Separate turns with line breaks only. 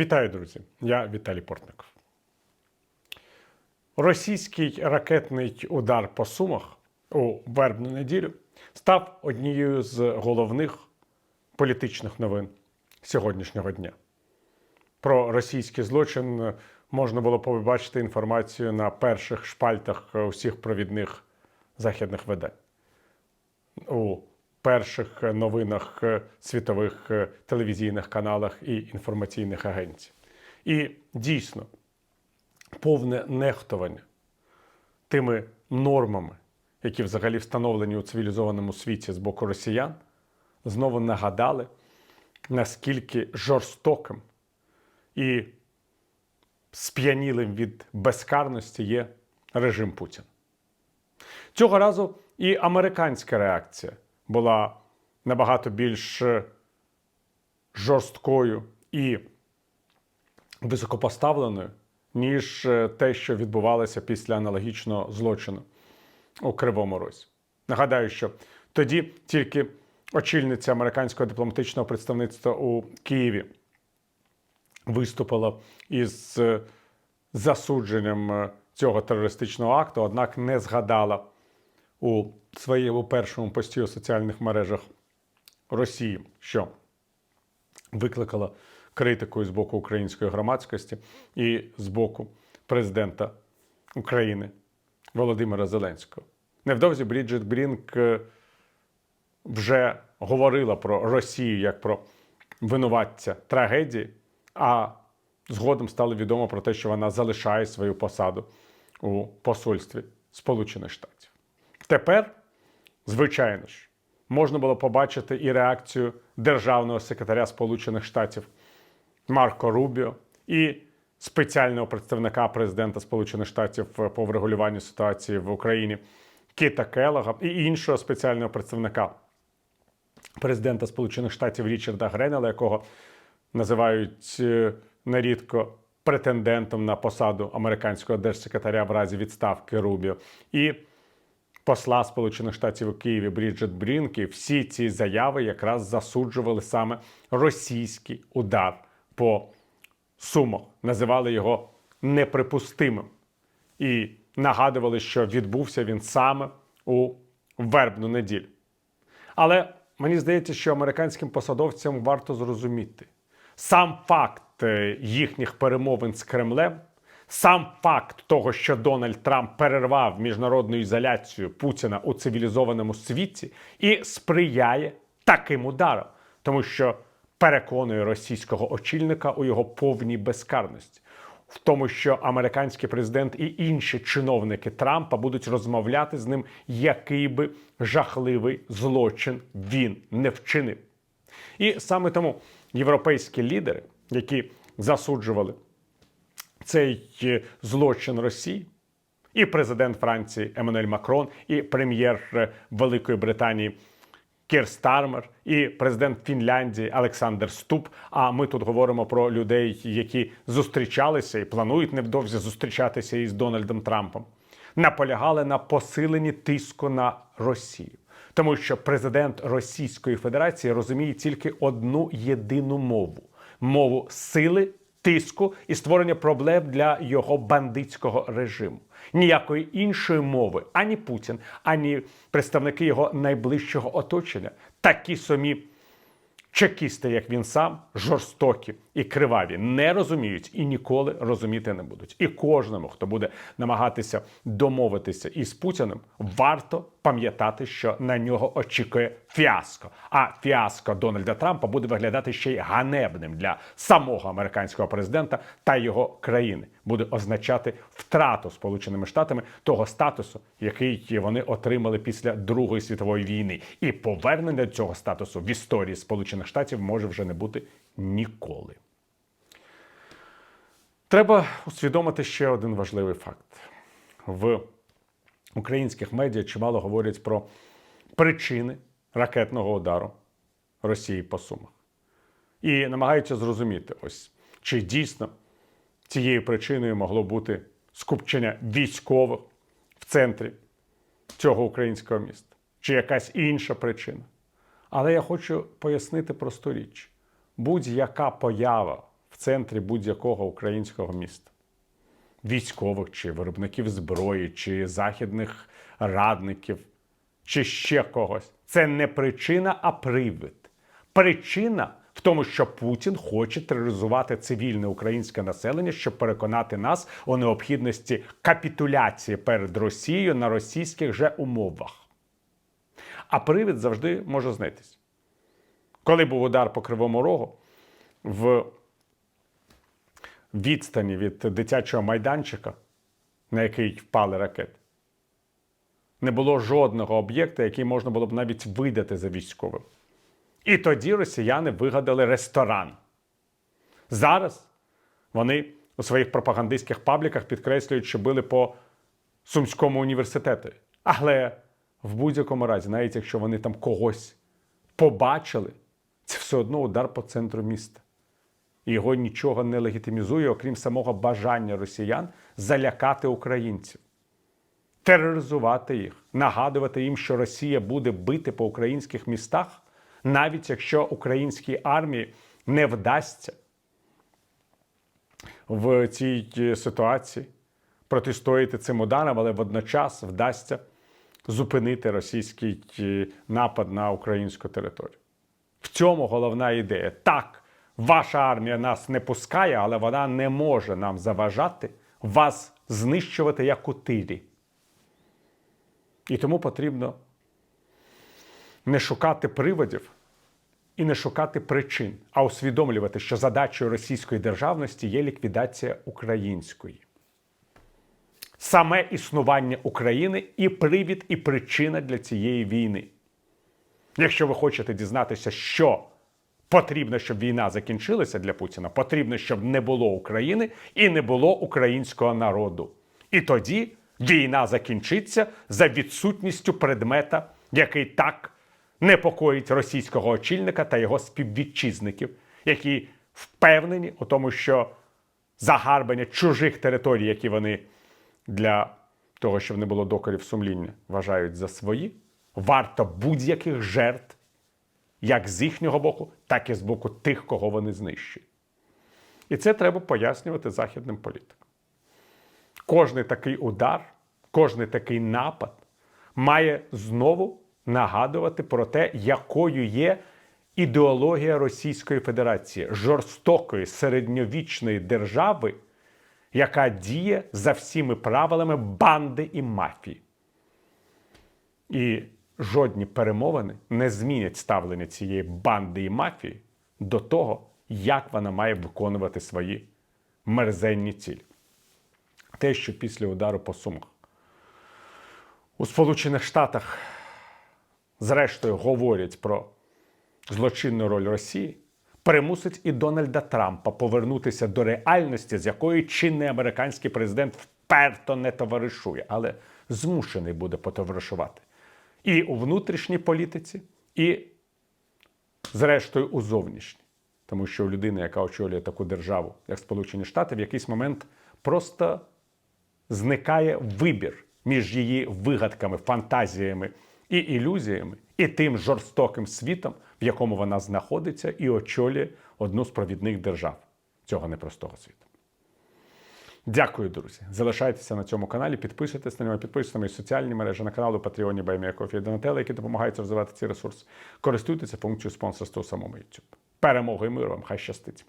Вітаю, друзі! Я Віталій Портников. Російський ракетний удар по Сумах у вербну неділю став однією з головних політичних новин сьогоднішнього дня. Про російський злочин можна було побачити інформацію на перших шпальтах усіх провідних західних видань. У перших новинах світових телевізійних каналах і інформаційних агенцій. І дійсно повне нехтування тими нормами, які взагалі встановлені у цивілізованому світі з боку росіян, знову нагадали, наскільки жорстоким і сп'янілим від безкарності є режим Путіна. Цього разу і американська реакція була набагато більш жорсткою і високопоставленою, ніж те, що відбувалося після аналогічного злочину у Кривому Розі. Нагадаю, що тоді тільки очільниця американського дипломатичного представництва у Києві виступила із засудженням цього терористичного акту, однак не згадала у своєму першому пості у соціальних мережах Росії, що викликала критику з боку української громадськості і з боку президента України Володимира Зеленського. Невдовзі Бріджит Брінк вже говорила про Росію як про винуватця трагедії, а згодом стало відомо про те, що вона залишає свою посаду у посольстві Сполучених Штатів. Тепер, звичайно ж, можна було побачити і реакцію державного секретаря Сполучених Штатів Марко Рубіо і спеціального представника президента Сполучених Штатів по врегулюванню ситуації в Україні Кіта Келлога і іншого спеціального представника президента Сполучених Штатів Річарда Гренела, якого називають е, нерідко претендентом на посаду американського держсекретаря в разі відставки Рубіо. І посла Сполучених Штатів у Києві Бріджит Брінкі, всі ці заяви якраз засуджували саме російський удар по сумах, називали його неприпустимим і нагадували, що відбувся він саме у вербну неділю. Але мені здається, що американським посадовцям варто зрозуміти сам факт е, їхніх перемовин з Кремлем. Сам факт того, що Дональд Трамп перервав міжнародну ізоляцію Путіна у цивілізованому світі і сприяє таким ударам, тому що переконує російського очільника у його повній безкарності, в тому, що американський президент і інші чиновники Трампа будуть розмовляти з ним, який би жахливий злочин він не вчинив. І саме тому європейські лідери, які засуджували цей е, злочин Росії, і президент Франції Еммануель Макрон, і прем'єр е, Великої Британії Кір Стармер, і президент Фінляндії Олександр Ступ. А ми тут говоримо про людей, які зустрічалися і планують невдовзі зустрічатися із Дональдом Трампом. Наполягали на посиленні тиску на Росію. Тому що президент Російської Федерації розуміє тільки одну єдину мову мову сили, тиску і створення проблем для його бандитського режиму. Ніякої іншої мови ані Путін, ані представники його найближчого оточення, такі самі чекісти, як він сам, жорстокі і криваві, не розуміють і ніколи розуміти не будуть. І кожному, хто буде намагатися домовитися із Путіним, варто пам'ятати, що на нього очікує фіаско. А фіаско Дональда Трампа буде виглядати ще й ганебним для самого американського президента та його країни. Буде означати втрату Сполученими Штатами того статусу, який вони отримали після Другої світової війни, і повернення цього статусу в історії Сполучених Штатів може вже не бути ніколи. Треба усвідомити ще один важливий факт. В українських медіа чимало говорять про причини ракетного удару Росії по Сумах. І намагаються зрозуміти, ось чи дійсно цією причиною могло бути скупчення військових в центрі цього українського міста, чи якась інша причина. Але я хочу пояснити просту річ: будь-яка поява в центрі будь-якого українського міста. Військових чи виробників зброї, чи західних радників, чи ще когось. Це не причина, а привид. Причина в тому, що Путін хоче тероризувати цивільне українське населення, щоб переконати нас у необхідності капітуляції перед Росією на російських же умовах. А привід завжди може знайтись. Коли був удар по Кривому Рогу, в відстані від дитячого майданчика, на який впали ракети, не було жодного об'єкта, який можна було б навіть видати за військовим. І тоді росіяни вигадали ресторан. Зараз вони у своїх пропагандистських пабліках підкреслюють, що били по Сумському університету. Але в будь-якому разі, навіть якщо вони там когось побачили, це все одно удар по центру міста. І його нічого не легітимізує, окрім самого бажання росіян залякати українців, тероризувати їх, нагадувати їм, що Росія буде бити по українських містах, навіть якщо українській армії не вдасться в цій е, ситуації протистояти цим ударам, але водночас вдасться зупинити російський е, напад на українську територію. В цьому головна ідея. Так, ваша армія нас не пускає, але вона не може нам заважати вас знищувати як у тилі. І тому потрібно не шукати приводів і не шукати причин, а усвідомлювати, що задачею російської державності є ліквідація української. Саме існування України і привід, і причина для цієї війни. Якщо ви хочете дізнатися, що потрібно, щоб війна закінчилася для Путіна, потрібно, щоб не було України і не було українського народу. І тоді війна закінчиться за відсутністю предмета, який так непокоїть російського очільника та його співвітчизників, які впевнені у тому, що загарбання чужих територій, які вони для того, щоб не було докорів сумління, вважають за свої, варто будь-яких жертв, як з їхнього боку, так і з боку тих, кого вони знищують. І це треба пояснювати західним політикам. Кожний такий удар, кожний такий напад має знову нагадувати про те, якою є ідеологія Російської Федерації, жорстокої середньовічної держави, яка діє за всіми правилами банди і мафії. І жодні перемовини не змінять ставлення цієї банди і мафії до того, як вона має виконувати свої мерзенні цілі. Те, що після удару по Сумах у Сполучених Штатах, зрештою, говорять про злочинну роль Росії, примусить і Дональда Трампа повернутися до реальності, з якої чинний американський президент вперто не товаришує, але змушений буде потоваришувати і у внутрішній політиці, і, зрештою, у зовнішній. Тому що у людини, яка очолює таку державу, як Сполучені Штати, в якийсь момент просто зникає вибір між її вигадками, фантазіями і ілюзіями, і тим жорстоким світом, в якому вона знаходиться, і очолює одну з провідних держав цього непростого світу. Дякую, друзі. Залишайтеся на цьому каналі, підписуйтесь на нього, підписуйтесь на мої соціальні мережі, на канал у Патреоні Байміякофі і Донателла, які допомагають розвивати ці ресурси. Користуйтеся функцією спонсорства у самому YouTube. Перемоги і миру вам! Хай щастить!